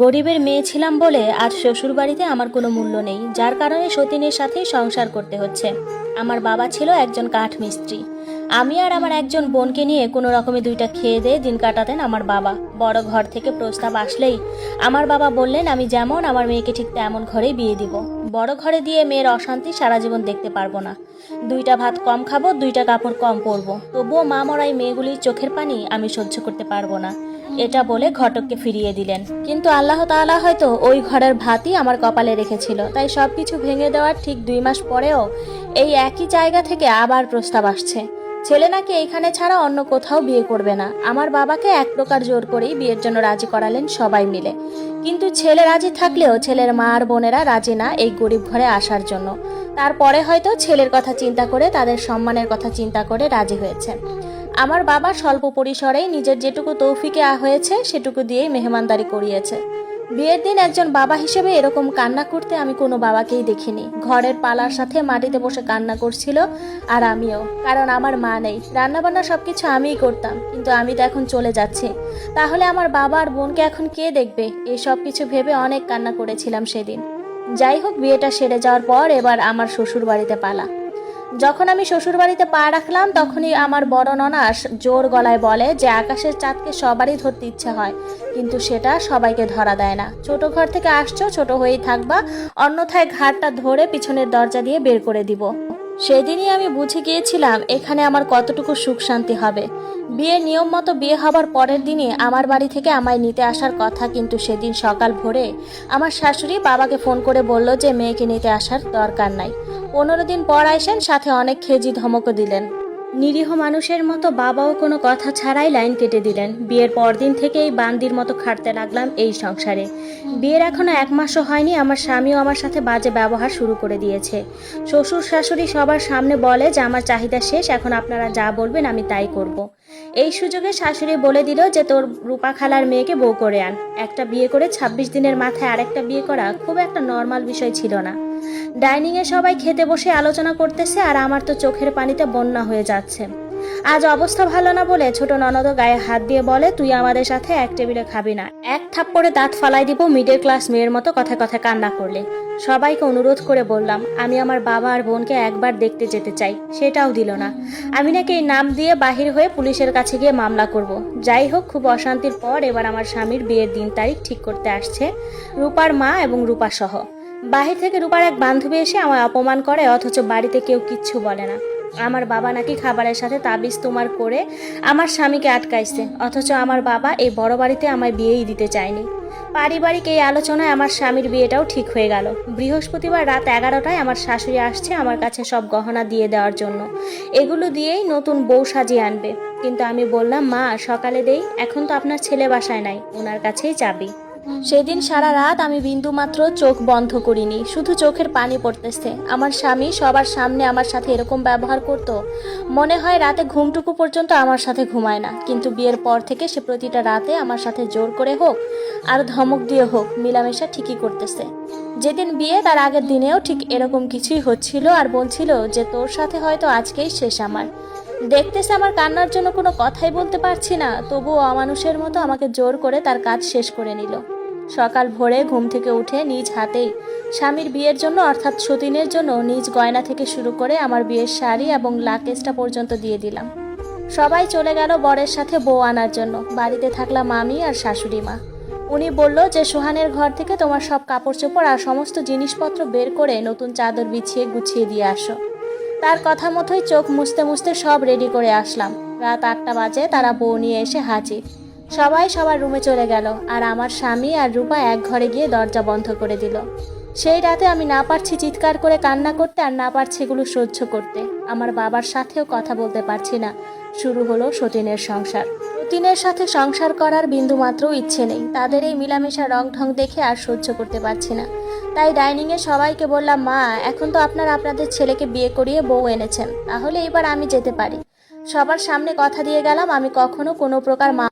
গরিবের মেয়ে ছিলাম বলে আজ শ্বশুরবাড়িতে আমার কোনো মূল্য নেই, যার কারণে সতীনের সাথেই সংসার করতে হচ্ছে। আমার বাবা ছিল একজন কাঠ মিস্ত্রি। আমি আর আমার একজন বোনকে নিয়ে কোনো রকমে দুইটা খেয়ে দিয়ে দিন কাটাতেন আমার বাবা। বড় ঘর থেকে প্রস্তাব আসলেই আমার বাবা বললেন, আমি যেমন আমার মেয়েকে ঠিক তেমন ঘরেই বিয়ে দিব। বড় ঘরে দিয়ে মেয়ের অশান্তি সারা জীবন দেখতে পারব না। দুইটা ভাত কম খাব, দুইটা কাপড় কম পরবো। তবুও মা মরাই মেয়েগুলির চোখের পানি আমি সহ্য করতে পারব না। এটা বলে ঘটককে ফিরিয়ে দিলেন। কিন্তু আল্লাহ তাআলা হয়তো ওই ঘরের ভাতই আমার কপালে রেখেছিল। তাই সবকিছু ভেঙে দেওয়ার ঠিক দুই মাস পরেও এই একই জায়গা থেকে আবার প্রস্তাব আসছে। ছেলে নাকি এইখানে ছাড়া অন্য কোথাও বিয়ে করবে না। আমার বাবাকে এক প্রকার জোর করেই বিয়ের জন্য রাজি করালেন সবাই মিলে। কিন্তু ছেলে রাজি থাকলেও ছেলের মা আর বোনেরা রাজি না এই গরিব ঘরে আসার জন্য। তারপরে হয়তো ছেলের কথা চিন্তা করে তাদের সম্মানের কথা চিন্তা করে রাজি হয়েছে। আমার বাবা স্বল্প পরিসরেই নিজের যেটুকু তৌফিকে হয়েছে, সেটুকু দিয়েই মেহমানদারি করিয়েছে। বিয়ের দিন একজন বাবা হিসেবে এরকম কান্না করতে আমি কোনো বাবাকেই দেখিনি। ঘরের পালার সাথে মাটিতে বসে কান্না করছিল আর আমিও। কারণ আমার মা নেই। রান্নাবান্না সব কিছু আমিই করতাম, কিন্তু আমি তো এখন চলে যাচ্ছি। তাহলে আমার বাবা আর বোনকে এখন কে দেখবে? এই সব কিছু ভেবে অনেক কান্না করেছিলাম সেদিন। যাই হোক, বিয়েটা সেরে যাওয়ার পর এবার আমার শ্বশুর বাড়িতে পালা। যখন আমি শ্বশুর বাড়িতে পা রাখলাম, তখনই আমার বড় ননাস জোর গলায় বলে যে, আকাশের চাঁদকে সবারই ধরতে ইচ্ছে হয়, কিন্তু সেটা সবাইকে ধরা দেয় না। ছোট ঘর থেকে আসছো, ছোট হয়েই থাকবা, অন্যথায় ঘাটটা ধরে পিছনের দরজা দিয়ে বের করে দিব। সেদিনই আমি বুঝে গিয়েছিলাম, এখানে আমার কতটুকু সুখ শান্তি হবে। বিয়ের নিয়ম মতো বিয়ে হবার পরের দিনই আমার বাড়ি থেকে আমায় নিতে আসার কথা, কিন্তু সেদিন সকাল ভোরে আমার শাশুড়ি বাবাকে ফোন করে বলল যে, মেয়েকে নিতে আসার দরকার নাই। পনেরো দিন পর আইসেন, সাথে অনেক খেজি ধমকও দিলেন। নিরীহ মানুষের মতো বাবাও কোনো কথা ছাড়াই লাইন কেটে দিলেন। বিয়ের পরদিন থেকেই বান্দির মতো খাটতে লাগলাম এই সংসারে। বিয়ের এখনও এক মাসও হয়নি, আমার স্বামীও আমার সাথে বাজে ব্যবহার শুরু করে দিয়েছে। শ্বশুর শাশুড়ি সবার সামনে বলে যে, আমার চাহিদা শেষ, এখন আপনারা যা বলবেন আমি তাই করব। এই সুযোগে শাশুড়ি বলে দিল যে, তোর রূপা খালার মেয়েকে বউ করে আন। একটা বিয়ে করে ২৬ দিনের মাথায় আরেকটা বিয়ে করা খুব একটা নর্মাল বিষয় ছিল না। ডাইনিংয়ে সবাই খেতে বসে আলোচনা করতেছে আর আমার তো চোখের পানিতে বন্যা হয়ে যাচ্ছে। আজ অবস্থা ভালো না বলে ছোট ননদ গায়ে হাত দিয়ে বলে, তুই আমাদের সাথে এক টেবিলে খাবি না। এক থাপ্পড়ে দাঁত ফালাই দিব মিডল ক্লাস মেয়ের মতো কথা কথা কান্না করলে। সবাইকে অনুরোধ করে বললাম, আমি আমার বাবা আর বোনকে একবার দেখতে যেতে চাই। সেটাও দিল না। আমি নাকি এই নাম দিয়ে বাহির হয়ে পুলিশের কাছে গিয়ে মামলা করব। যাই হোক, খুব অশান্তির পর এবার আমার স্বামীর বিয়ের দিন তারিখ ঠিক করতে আসছে। রূপার মা এবং রূপা সহ। বাহির থেকে রূপার এক বান্ধবী এসে আমায় অপমান করে, অথচ বাড়িতে কেউ কিচ্ছু বলে না। আমার বাবা নাকি খাবারের সাথে তাবিজ তোমার করে আমার স্বামীকে আটকাইছে, অথচ আমার বাবা এই বড় বাড়িতে আমায় বিয়েই দিতে চায়নি। পারিবারিক এই আলোচনায় আমার স্বামীর বিয়েটাও ঠিক হয়ে গেল। বৃহস্পতিবার রাত এগারোটায় আমার শাশুড়ি আসছে আমার কাছে সব গহনা দিয়ে দেওয়ার জন্য। এগুলো দিয়েই নতুন বউ সাজিয়ে আনবে। কিন্তু আমি বললাম, মা, সকালে দেই, এখন তো আপনার ছেলে বাসায় নাই ওনার কাছেই চাবি। সেদিন সারা রাত আমি বিন্দু মাত্র চোখ বন্ধ করিনি, শুধু চোখের পানি পড়তেছে। আমার স্বামী সবার সামনে আমার সাথে এরকম ব্যবহার করত। মনে হয় রাতে ঘুমটুকু পর্যন্ত আমার সাথে ঘুমায় না, কিন্তু বিয়ের পর থেকে সে প্রতিটা রাতে আমার সাথে জোর করে হোক আর ধমক দিয়ে হোক, মিলামেশা ঠিকই করতেছে। যেদিন বিয়ে, তার আগের দিনেও ঠিক এরকম কিছুই হচ্ছিল আর বলছিল যে তোর সাথে হয়তো আজকেই শেষ আমার। দেখতেছে আমার কান্নার জন্য কোনো কথাই বলতে পারছি না, তবুও অমানুষের মতো আমাকে জোর করে তার কাজ শেষ করে নিল। সকাল ভোরে ঘুম থেকে উঠে নিজ হাতেই স্বামীর বিয়ের জন্য অর্থাৎ সতীনের জন্য নিজ গয়না থেকে শুরু করে আমার বিয়ের শাড়ি এবং লাকেজটা পর্যন্ত দিয়ে দিলাম। সবাই চলে গেল বরের সাথে বউ আনার জন্য। বাড়িতে থাকলাম আমি আর শাশুড়ি মা। উনি বলল যে, সোহানের ঘর থেকে তোমার সব কাপড় চোপড় আর সমস্ত জিনিসপত্র বের করে নতুন চাদর বিছিয়ে গুছিয়ে দিয়ে আসো। তার কথা মতোই চোখ মুছতে মুছতে সব রেডি করে আসলাম। রাত আটটা বাজে, তারা বউ নিয়ে এসে হাজির। সবাই সবার রুমে চলে গেল, আর আমার স্বামী আর রূপা এক ঘরে গিয়ে দরজা বন্ধ করে দিল। সেই রাতে আমি না পারছি চিৎকার করে কান্না করতে আর না পারছি এগুলো সহ্য করতে। আমার বাবার সাথেও কথা বলতে পারছি না। শুরু হলো সতীনের সংসার। সতীনের সাথে সংসার করার বিন্দু মাত্র ইচ্ছে নেই। তাদের এই মিলামেশা রং ঢং দেখে আর সহ্য করতে পারছি না। তাই ডাইনিং ডাইনিংয়ে সবাইকে বললাম, মা, এখন তো আপনার আপনাদের ছেলেকে বিয়ে করিয়ে বউ এনেছেন। তাহলে এবার আমি যেতে পারি। সবার সামনে কথা দিয়ে গেলাম, আমি কখনো কোনো প্রকার মা